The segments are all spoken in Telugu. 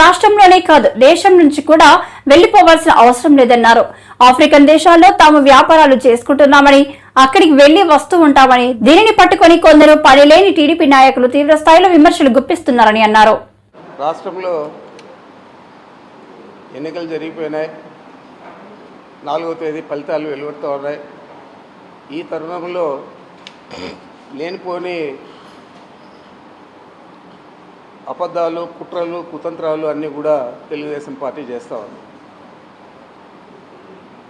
రాష్ట్రంలోనే కాదు దేశం నుంచి కూడా వెళ్ళిపోవాల్సిన అవసరం లేదన్నారు. ఆఫ్రికన్ దేశాల్లో తాము వ్యాపారాలు చేసుకుంటున్నామని అక్కడికి వెళ్ళి వస్తూ ఉంటామని దీనిని పట్టుకొని కొందరు పనిలేని టీడీపీ నాయకులు తీవ్ర స్థాయిలో విమర్శలు గుప్పిస్తున్నారని అన్నారు. రాష్ట్రంలో ఎన్నికలు జరిగిపోయినాయి. నాలుగో తేదీ ఫలితాలు వెలువడుతూ ఉన్నాయి. ఈ తరుణంలో లేనిపోని అబద్ధాలు కుట్రలు కుతంత్రాలు అన్నీ కూడా తెలుగుదేశం పార్టీ చేస్తూ ఉంది.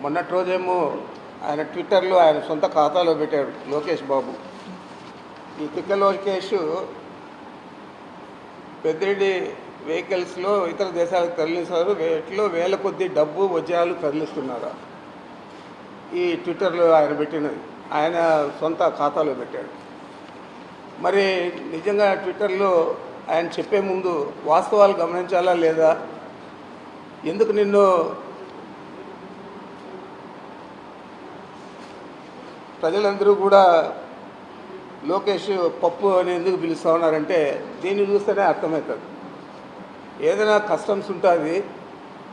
మొన్నటి రోజేమో ఆయన ట్విట్టర్లో ఆయన సొంత ఖాతాలో పెట్టాడు లోకేష్ బాబు. ఈ తిక్క లోకేష్ పెద్దిరెడ్డి వెహికల్స్లో ఇతర దేశాలకు తరలిస్తారు. వీటిలో వేల కొద్ది డబ్బు వజ్రాలు తరలిస్తున్నారు? ఈ ట్విట్టర్లో ఆయన పెట్టినది. ఆయన సొంత ఖాతాలో పెట్టాడు. మరి నిజంగా ట్విట్టర్లో ఆయన చెప్పే ముందు వాస్తవాలు గమనించాలా లేదా? ఎందుకు నిన్ను ప్రజలందరూ కూడా లోకేష్ పప్పు అని ఎందుకు పిలుస్తూ ఉన్నారంటే దీన్ని చూస్తేనే అర్థమవుతుంది. ఏదైనా కస్టమ్స్ ఉంటుంది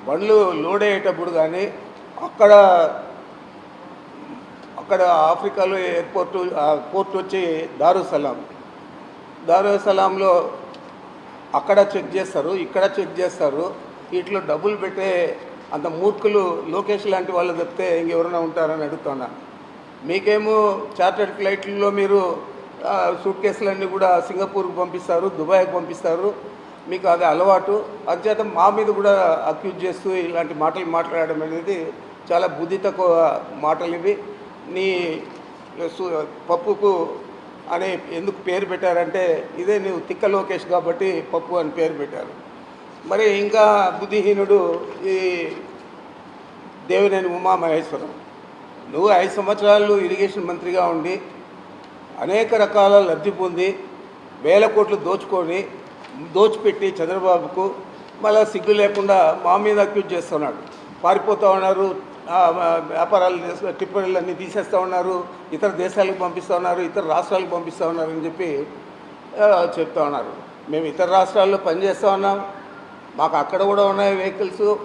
బండ్లు లోడ్ అయ్యేటప్పుడు కానీ అక్కడ అక్కడ ఆఫ్రికాలో ఎయిర్పోర్టు ఆ పోర్ట్ వచ్చి దారుసలాం. దారుసలాంలో అక్కడ చెక్ చేస్తారు ఇక్కడ చెక్ చేస్తారు. వీటిలో డబ్బులు పెట్టే అంత మూర్ఖులు లోకేష్ లాంటి వాళ్ళు తప్పితే ఇంకెవరైనా ఉంటారని అడుగుతున్నా. మీకేమో చార్టర్డ్ ఫ్లైట్లలో మీరు సూట్ కేసులన్నీ కూడా సింగపూర్కి పంపిస్తారు దుబాయ్కి పంపిస్తారు. మీకు అది అలవాటు. అంచేత మా మీద కూడా అక్యూజ్ చేస్తూ ఇలాంటి మాటలు మాట్లాడడం అనేది చాలా బుద్ధి తక్కువ మాటలు ఇవి. నీ పప్పుకు అనే ఎందుకు పేరు పెట్టారంటే ఇదే నువ్వు తిక్క లోకేష్ కాబట్టి పప్పు అని పేరు పెట్టారు. మరి ఇంకా బుద్ధిహీనుడు ఈ దేవినేని ఉమామహేశ్వరం. నువ్వు ఐదు సంవత్సరాలు ఇరిగేషన్ మంత్రిగా ఉండి అనేక రకాల లబ్ధి పొంది వేల కోట్లు దోచుకొని దోచిపెట్టి చంద్రబాబుకు మళ్ళా సిగ్గు లేకుండా మా మీద అక్యూజ్ చేస్తున్నాడు. పారిపోతూ ఉన్నారు వ్యాపారాలు చేస్తూ- తీసేస్తూ ఉన్నారు ఇతర దేశాలకు పంపిస్తూ ఉన్నారు ఇతర రాష్ట్రాలకు పంపిస్తూ ఉన్నారు అని చెప్పి చెప్తా ఉన్నారు. మేము ఇతర రాష్ట్రాల్లో పనిచేస్తూ ఉన్నాం. మాకు అక్కడ కూడా ఉన్నాయి వెహికల్స్.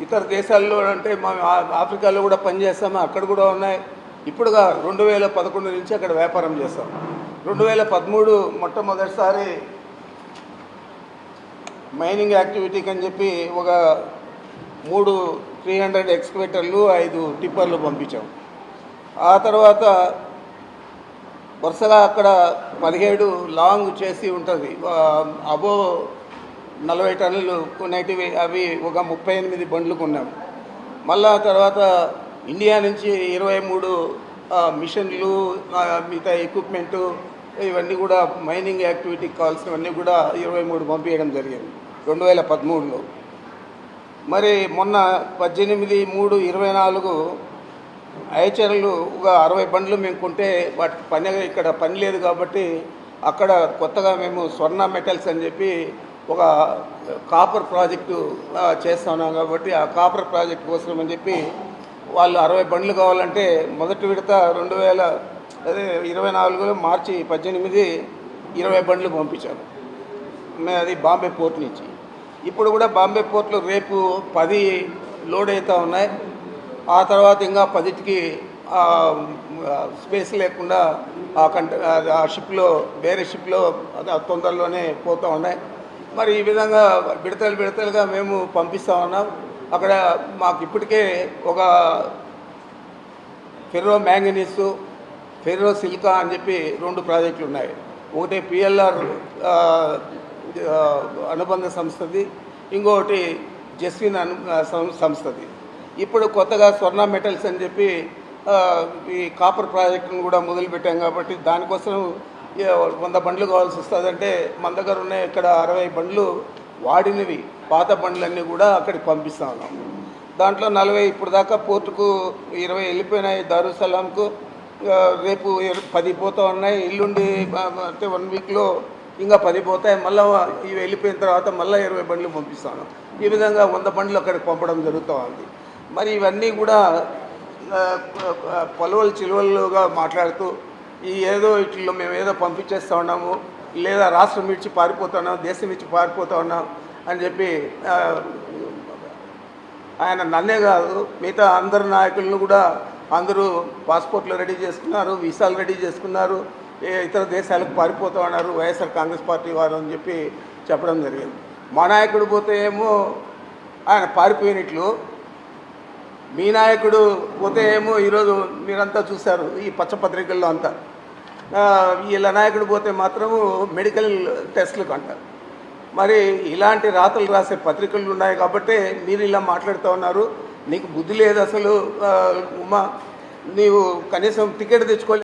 ఇతర దేశాల్లో అంటే మా ఆఫ్రికాలో కూడా పనిచేస్తాము అక్కడ కూడా ఉన్నాయి. ఇప్పుడుగా రెండు వేల పదకొండు నుంచి అక్కడ వ్యాపారం చేస్తాం. రెండు వేల పదమూడు మొట్టమొదటిసారి మైనింగ్ యాక్టివిటీకి అని చెప్పి ఒక మూడు త్రీ హండ్రెడ్ ఎక్స్కవేటర్లు ఐదు టిప్పర్లు పంపించాం. ఆ తర్వాత వరుసగా అక్కడ పదిహేడు లాంగ్ చేసి ఉంటుంది. అబో నలభై టన్నులు కొనేటివి అవి ఒక ముప్పై ఎనిమిది బండ్లు కొన్నాం. మళ్ళా తర్వాత ఇండియా నుంచి ఇరవై మూడు మిషన్లు మిగతా ఎక్విప్మెంటు ఇవన్నీ కూడా మైనింగ్ యాక్టివిటీకి కావాల్సినవన్నీ కూడా ఇరవై మూడు పంపించడం జరిగింది. రెండు వేల పదమూడులో. మరి మొన్న పద్దెనిమిది మూడు ఇరవై నాలుగు ఐచర్లు ఒక అరవై బండ్లు మేము కొంటే వాటికి పని ఇక్కడ పని లేదు కాబట్టి అక్కడ కొత్తగా మేము స్వర్ణ మెటల్స్ అని చెప్పి ఒక కాపర్ ప్రాజెక్టు చేస్తున్నాం కాబట్టి ఆ కాపర్ ప్రాజెక్ట్ కోసం అని చెప్పి వాళ్ళు అరవై బండ్లు కావాలంటే మొదటి విడత రెండు వేల అదే ఇరవై నాలుగులో మార్చి పద్దెనిమిది ఇరవై బండ్లు పంపించాము మేము అది బాంబే పోర్ట్ నుంచి. ఇప్పుడు కూడా బాంబే పోర్ట్లో రేపు పది లోడ్ అవుతూ ఉన్నాయి. ఆ తర్వాత ఇంకా పదిటికి స్పేస్ లేకుండా ఆ కంట ఆ షిప్లో వేరే షిప్లో తొందరలోనే పోతూ ఉన్నాయి. మరి ఈ విధంగా విడతలు విడతలుగా మేము పంపిస్తూ ఉన్నాం. అక్కడ మాకు ఇప్పటికే ఒక ఫెర్రో మ్యాంగనీసు ఫెర్రో సిల్కా అని చెప్పి రెండు ప్రాజెక్టులు ఉన్నాయి. ఒకటి పిఎల్ఆర్ అనుబంధ సంస్థది ఇంకొకటి జస్విన్ అను సం- సంస్థది. ఇప్పుడు కొత్తగా స్వర్ణ మెటల్స్ అని చెప్పి ఈ కాపర్ ప్రాజెక్టును కూడా మొదలుపెట్టాం కాబట్టి దానికోసం వంద బండ్లు కావాల్సి వస్తుందంటే మన దగ్గర ఉన్న ఇక్కడ అరవై బండ్లు వాడినవి. పాత బండ్లన్నీ కూడా అక్కడికి పంపిస్తా ఉన్నాం. దాంట్లో నలభై ఇప్పుడు దాకా పోర్టుకు ఇరవై వెళ్ళిపోయినాయి దారుసలాంకు. రేపు పది పోతా ఉన్నాయి. ఇల్లుండి అంటే వన్ వీక్లో ఇంకా పది పోతాయి మళ్ళీ ఇవి వెళ్ళిపోయిన తర్వాత మళ్ళీ ఇరవై బండ్లు పంపిస్తాను. ఈ విధంగా వంద బండ్లు అక్కడికి పంపడం జరుగుతూ ఉంది మరి ఇవన్నీ కూడా పలువలు చిలువలుగా మాట్లాడుతూ ఈ ఏదో వీటిల్లో మేము ఏదో పంపించేస్తా ఉన్నాము లేదా రాష్ట్రం ఇచ్చి పారిపోతున్నాం దేశం ఇచ్చి పారిపోతూ ఉన్నాం అని చెప్పి ఆయన నన్నే కాదు మిగతా అందరు నాయకులను కూడా అందరూ పాస్పోర్ట్లు రెడీ చేసుకున్నారు వీసాలు రెడీ చేసుకున్నారు. ఇతర దేశాలకు పారిపోతూ ఉన్నారు వైఎస్ఆర్ కాంగ్రెస్ పార్టీ వారు అని చెప్పి చెప్పడం జరిగింది. మా నాయకుడు పోతే ఏమో ఆయన పారిపోయినట్లు మీ నాయకుడు పోతే ఏమో ఈరోజు మీరంతా చూశారు ఈ పచ్చపత్రికల్లో అంతా. వీళ్ళ నాయకుడు పోతే మాత్రము మెడికల్ టెస్టులకు అంటారు మరి ఇలాంటి రాతలు రాసే పత్రికలు ఉన్నాయి కాబట్టి మీరు ఇలా మాట్లాడుతూ ఉన్నారు నీకు బుద్ధి లేదు అసలు ఆ, ఉమా నీవు కనీసం టికెట్ తెచ్చుకోలేదు